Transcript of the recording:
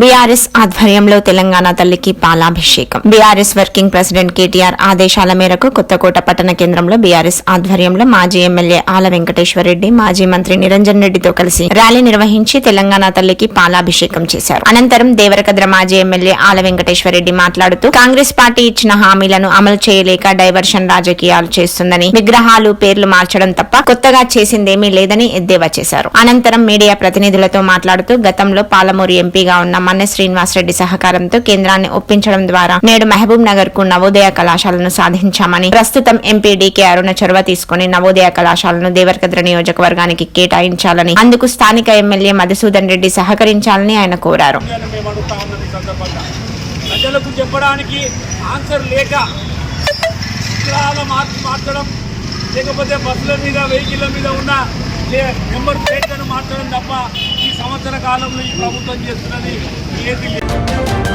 BRS ఆధ్వర్యంలో తెలంగాణ తల్లికి పాలాభిషేకం. బీఆర్ఎస్ వర్కింగ్ ప్రెసిడెంట్ కేటీఆర్ ఆదేశాల మేరకు కొత్తకోట పట్టణ కేంద్రంలో బీఆర్ఎస్ ఆధ్వర్యంలో మాజీ ఎమ్మెల్యే ఆల వెంకటేశ్వర రెడ్డి మాజీ మంత్రి నిరంజన్ రెడ్డితో కలిసి ర్యాలీ నిర్వహించి తెలంగాణ తల్లికి పాలాభిషేకం చేశారు. అనంతరం దేవరకద్ర మాజీ ఎమ్మెల్యే ఆల వెంకటేశ్వర రెడ్డి మాట్లాడుతూ కాంగ్రెస్ పార్టీ ఇచ్చిన హామీలను అమలు చేయలేక డైవర్షన్ రాజకీయాలు చేస్తుందని విగ్రహాలు పేర్లు మార్చడం తప్ప కొత్తగా చేసిందేమీ లేదని ఎద్దేవా చేశారు. అనంతరం మీడియా ప్రతినిధులతో మాట్లాడుతూ గతంలో పాలమూరు ఎంపీగా ఉన్న మన్నె శ్రీనివాసరెడ్డి సహకారంతో కేంద్రాన్ని ఒప్పించడం ద్వారా నేడు మహబూబ్ నగర్కు నవోదయ కళాశాలను సాధించామని ప్రస్తుతం ఎంపీ డీకే అరుణ చొరవ తీసుకుని నవోదయ కళాశాలను దేవరకద్ర నియోజకవర్గానికి కేటాయించాలని అందుకు స్థానిక ఎమ్మెల్యే మధుసూదన్ రెడ్డి సహకరించాలని ఆయన కోరారు. ప్రజలకు చెప్పడానికి ఆన్సర్ లేక మార్చడం లేకపోతే బస్సుల మీద వెహికల్ మీద ఉన్న నెంబర్ ప్లేట్లను మార్చడం కాలంలో ఈ ప్రభుత్వం చేస్తున్నది ఏది లేదు.